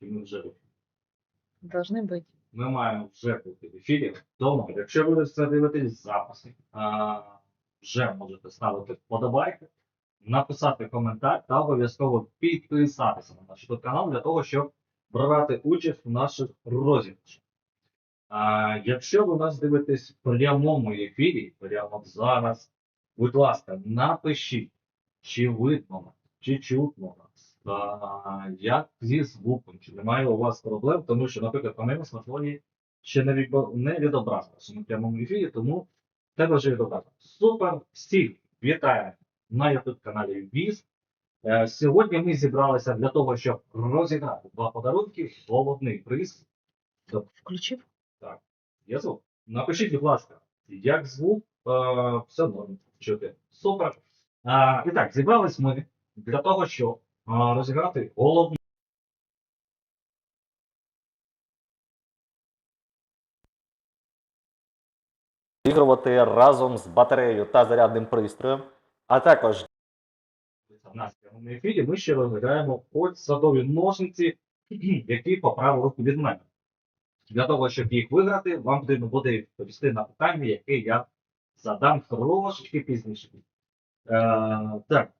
Чи ми вже в ефірі? Должны быть. Ми маємо вже бути в ефірі. Тому, якщо ви це дивитесь записи, а, вже можете ставити вподобайки, написати коментар та обов'язково підписатися на наш YouTube канал для того, щоб брати участь в наших розіграшах. А, якщо ви нас дивитесь в прямому ефірі, прямо зараз, будь ласка, напишіть, чи видно чи чутно як зі звуком, чи немає у вас проблем, тому що, наприклад, по моєму смартфоні ще не, відобразилося на прямому ефірі, тому тебе вже відобразило. Супер! Всіх вітаю на YouTube каналі Віз. Е, Сьогодні ми зібралися для того, щоб розіграти два подарунки. Головний приз Включив? Так, Є звук? Напишіть, будь ласка, як звук, е, все норм чути. Супер. Е, і так, зібрались ми для того, щоб розіграти головний. Ігрувати разом з батареєю та зарядним пристроєм, а також В нас в ефірі ми ще розглядаємо ось садові ножниці, які по праву руку від мене. Для того, щоб їх виграти, вам потрібно буде відповісти на питання, яке я задам трошечки пізніше. Е, так.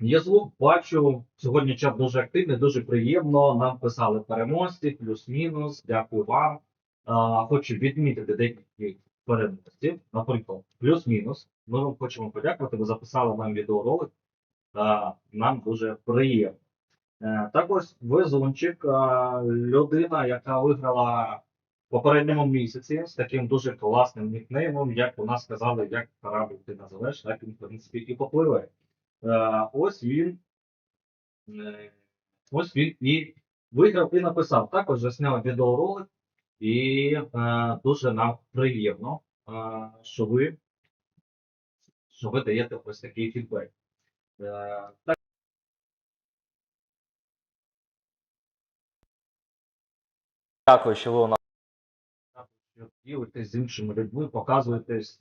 Є звук, бачу, сьогодні чат дуже активний, дуже приємно. Нам писали переможці, плюс-мінус. Дякую вам. Е, хочу відмітити деякі переможців. Наприклад, плюс-мінус. Ми вам хочемо подякувати. Ви записали нам відеоролик. Е, нам дуже приємно. Е, Також везунчик, людина, яка виграла в попередньому місяці з таким дуже класним нікнеймом, як у нас сказали, як корабль ти називеш, так він, в принципі, і попливе. Е, Ось він. е, Ось він і виграв і написав. Також засняв відеоролик, і е, дуже нам приємно, що ви, що ви даєте ось такий фідбек. Дякую, що ви у нас ділитесь з іншими людьми, показуєтесь,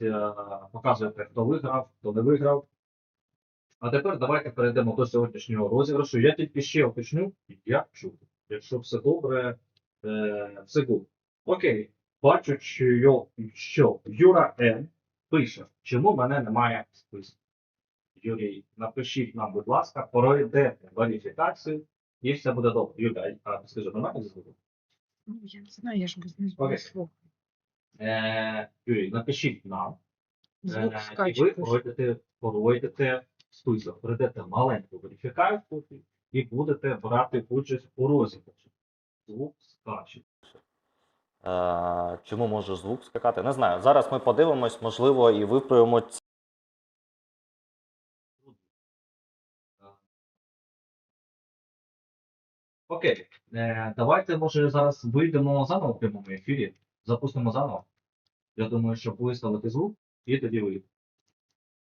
показуєте, хто виграв, хто не виграв. А тепер давайте перейдемо до сьогоднішнього розіграшу. Я тільки ще уточню, як чути. Якщо все добре, е, все гуд. Окей, бачу, що, Юра Н пише, чому мене немає в списку. Юрій, напишіть нам, будь ласка, пройдете верифікацію і все буде добре. Юля, а скажи, нормально зі звуком? Ну, я не знаю, я ж без, без Окей. Е, Юрій, напишіть нам. Звук Е. І ви пройдете, пройдете список, пройдете маленьку верифікацію і будете брати участь у розіграші. Звук скаче. е, чому може звук скакати? Не знаю. Зараз ми подивимось, можливо, і виправимо ці- Окей, е, давайте може зараз вийдемо заново в прямому ефірі, запустимо заново. Я думаю, щоб виставити звук і тоді вийде.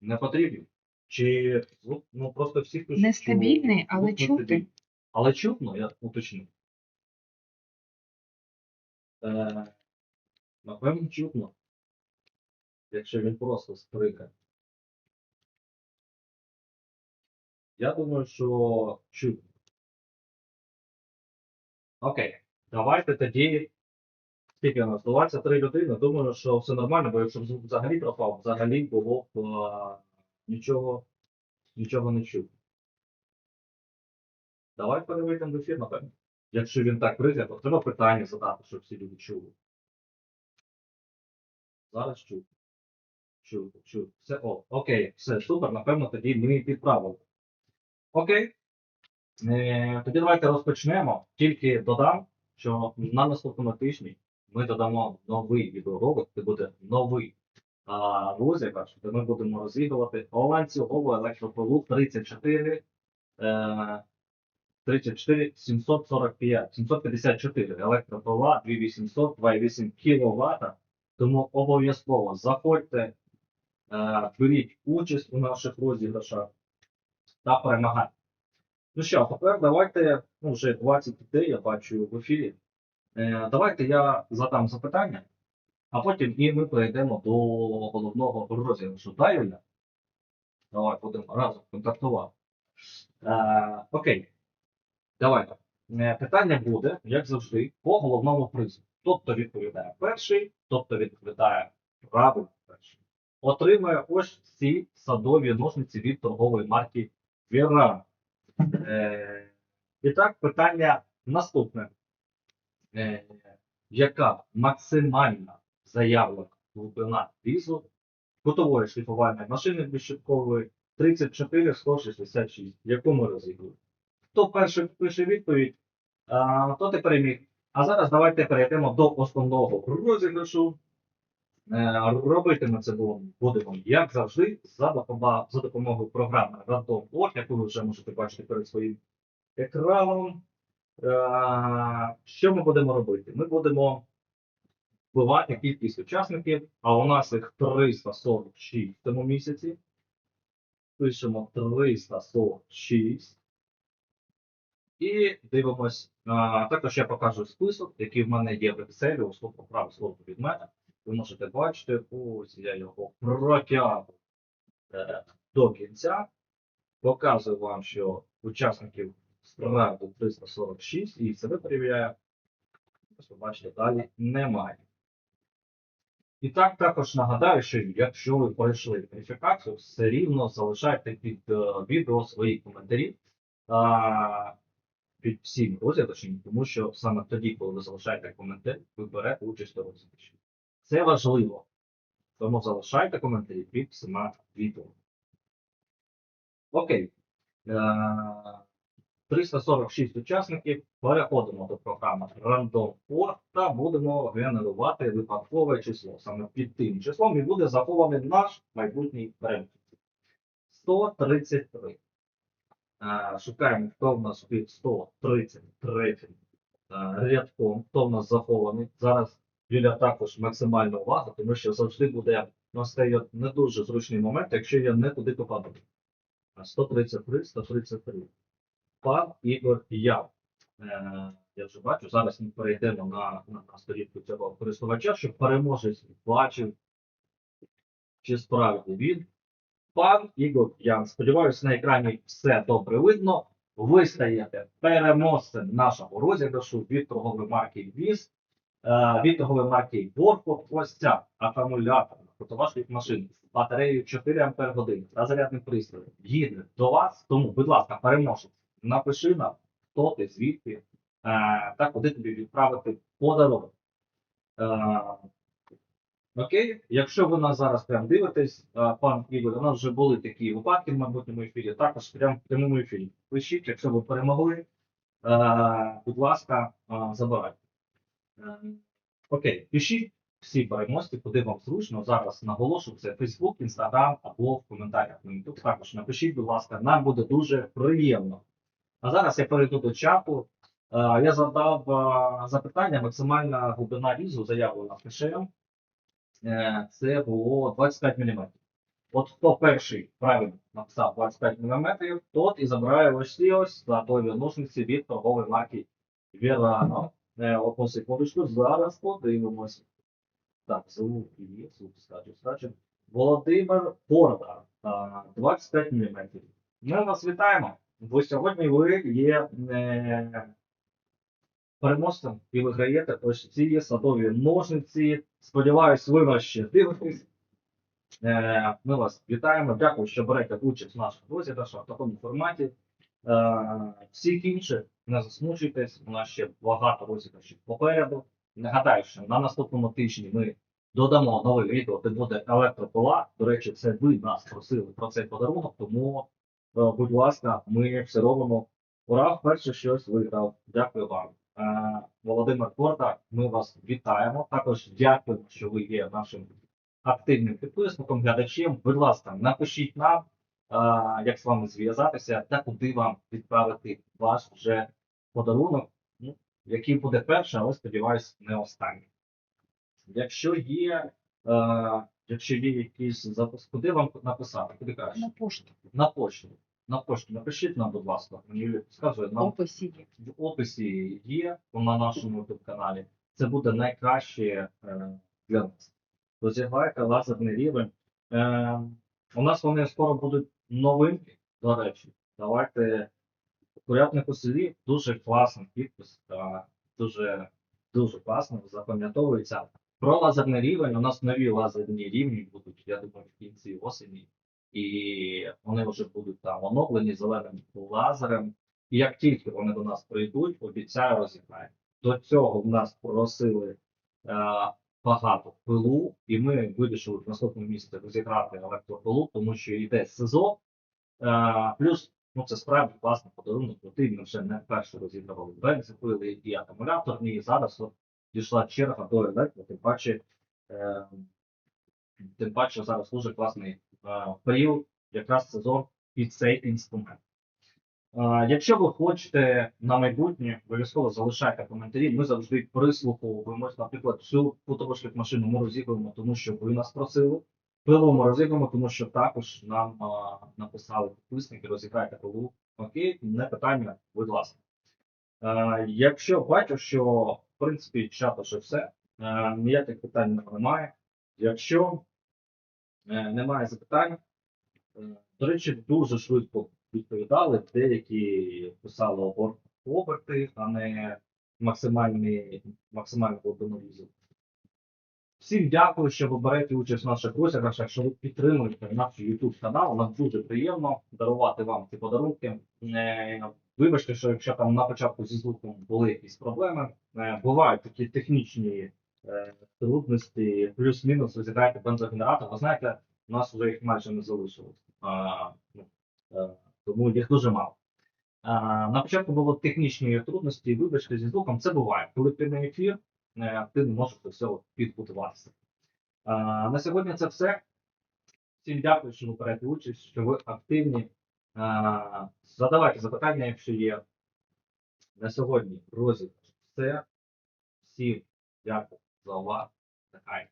Не потрібно. Чи звук, ну просто всі пишуть, що Нестабільний, але звук чути. нестабільний. Але чутно, я уточню. Е, напевно, чутно. Якщо він просто спригає. Я думаю, що чутно. Окей, давайте тоді. Скільки у нас? 23 людини. Думаю, що все нормально, бо якщо б взагалі пропав, взагалі було б е, нічого, нічого не чути. Давай переведемо в ефір, напевно. Якщо він так прийде, то треба питання задати, щоб всі люди чули. Зараз чути. Чути, чути. Все, о, окей, все, супер, напевно, тоді ми підправили. Окей. Е, тоді давайте розпочнемо. Тільки додам, що на наступному тижні ми додамо новий відеоролик, це буде новий розіграш, де ми будемо розігрувати ланцюгову електропилу 34, е, 34 745, 754 електропила 2800, 2,8 кВт. Тому обов'язково заходьте, е, беріть участь у наших розіграшах та перемагайте. Ну що, тепер давайте, ну вже 20 людей я бачу в ефірі. Е, давайте я задам запитання, а потім і ми перейдемо до головного розіграшу. Юля? Давай будемо разом контактувати. Е, окей. Давайте. Е, Питання буде, як завжди, по головному призу. Тобто відповідає перший, тобто відповідає правильно перший. Отримує ось ці садові ножниці від торгової марки Віра. Е, і так, питання наступне. Е, яка максимальна заявлена глибина візу кутової шліфувальної машини безщиткової 34 166, яку ми розігруємо. Хто перший пише відповідь, то ти переміг. А зараз давайте перейдемо до основного розіграшу. Е, Робити ми це будемо- будемо, як завжди, за допомогою, програми Random.org, яку ви вже можете бачити перед своїм екраном. Е, Що ми будемо робити? Ми будемо впливати кількість учасників, а у нас їх 346 в цьому місяці. Пишемо 346. І дивимось. Також я покажу список, який в мене є в Excel, тут по праву слово від мене. Ви можете бачити, ось я його протягну е, до кінця. Показую вам, що учасників справді 346 і себе перевіряю. Ось ви бачите, далі немає. І так також нагадаю, що якщо ви пройшли верифікацію, все рівно залишайте під е, відео свої коментарі а, під всім розіграшем, тому що саме тоді, коли ви залишаєте коментар, ви берете участь у розіграші. Це важливо. Тому залишайте коментарі під всіма відео. Окей. Е, 346 учасників. Переходимо до програми Random Random.org та будемо генерувати випадкове число. Саме під тим числом і буде захований наш майбутній переможець. 133. Е, Шукаємо, хто в нас під 133 е, рядком, хто в нас захований. Зараз Юля також максимальна увага, тому що завжди буде настає не дуже зручний момент, якщо я не туди попаду. 133, 133 пан Ігор Яв. Е, я вже бачу, зараз ми перейдемо на, на, на сторінку цього користувача, щоб переможець бачив, чи справді він. Пан Ігор Ян. Сподіваюся, на екрані все добре видно. Ви стаєте переможцем нашого розіграшу від торгової марки ВІЗ, е, від торгової марки Ворко. Ось ця акумулятор фотовашних машин з батареєю 4 Ампер години та зарядним пристроєм їде до вас. Тому, будь ласка, переможець напиши нам, хто ти, звідки, е, та куди тобі відправити подарунок. Е, окей, якщо ви нас зараз прям дивитесь, е, пан Ігор, у нас вже були такі випадки в майбутньому ефірі, також прямо в прямому ефірі. Пишіть, якщо ви перемогли, будь ласка, забирайте. Окей, пишіть всі переможці, куди вам зручно. Зараз наголошу це Facebook, Instagram або в коментарях YouTube. Також напишіть, будь ласка, нам буде дуже приємно. А зараз я перейду до чату. Е, Я задав е, запитання, максимальна глибина різу заявлена кишем. Е, Це було 25 мм. От хто перший правильно написав 25 мм, тот і забирає ось ці ось готові ножниці від торгової марки Verano. Е, Одну секундочку, зараз подивимось. Так, звук є, звук скачу, скачу. Володимир Порда, 25 мм. Ми вас вітаємо. Бо сьогодні ви є е, переможцем і виграєте ось ці садові ножниці. Сподіваюсь, ви нас ще дивитесь. Е, ми вас вітаємо. Дякую, що берете участь в наших розіграшах в такому форматі. Е, всіх інших не засмучуйтесь, у нас ще багато розіграшів попереду. Нагадаю, що на наступному тижні ми додамо нове відео, де буде електропила. До речі, це ви нас просили про цей подарунок, тому, будь ласка, ми все робимо. Ура, вперше щось виграв. Дякую вам. Е, Володимир Корда, ми вас вітаємо. Також дякуємо, що ви є нашим активним підписником, глядачем. Будь ласка, напишіть нам, е, як з вами зв'язатися та куди вам відправити ваш вже подарунок, ну, який буде перший, але сподіваюсь, не останній. Якщо є, е, якщо є якісь запис, куди вам написати? Куди кажеш? На пошту. На пошту. На пошту напишіть нам, будь ласка. Юлія нам Описі є. в описі є на нашому youtube каналі. Це буде найкраще е, для нас. Розіграйте лазерний рівень. Е, у нас вони скоро будуть новинки, до речі. Давайте Курятник у селі дуже класний підпис, та дуже, дуже класно запам'ятовується. Про лазерний рівень у нас нові лазерні рівні будуть, я думаю, в кінці осені. І вони вже будуть там оновлені зеленим лазером. І як тільки вони до нас прийдуть, обіцяю розіграємо. До цього в нас просили е, багато пилу, і ми вирішили в наступному місяці розіграти електропилу, тому що йде сезон. Е, плюс, ну це справді класний подарунок, ми вже не вперше розігрували бензопили і акумуляторні, і зараз от дійшла черга до електро, тим паче, е, тим паче зараз дуже класний період, якраз сезон під цей інструмент. Е, Якщо ви хочете на майбутнє, обов'язково залишайте коментарі. Ми завжди прислуховуємо. Наприклад, цю фотовошлік машину ми розігруємо, тому що ви нас просили. Пилу ми розігруємо, тому що також нам а, написали підписники, розіграйте пилу. Окей, не питання, будь ласка. Е, якщо бачу, що в принципі чато вже все, е, ніяких питань немає. Якщо е, немає запитань, е, до речі, дуже швидко відповідали. Деякі писали оберти, а не максимальну глибину візу. Всім дякую, що ви берете участь в наших розіграшах, що ви підтримуєте наш YouTube канал. Нам дуже приємно дарувати вам ці подарунки. Е, Вибачте, що якщо там на початку зі звуком були якісь проблеми, е, бувають такі технічні е, трудності, плюс-мінус розіграєте бензогенератор. Ви знаєте, у нас вже їх майже не залишилось. Ну, е, тому їх дуже мало. На початку були технічні трудності, вибачте, зі звуком це буває. Коли ти на ефір, е, ти не можеш до всього підготуватися. На сьогодні це все. Всім дякую, що ви берете участь, що ви активні. Задавайте запитання, якщо є. На сьогодні розіграш все. Всім дякую a lot height.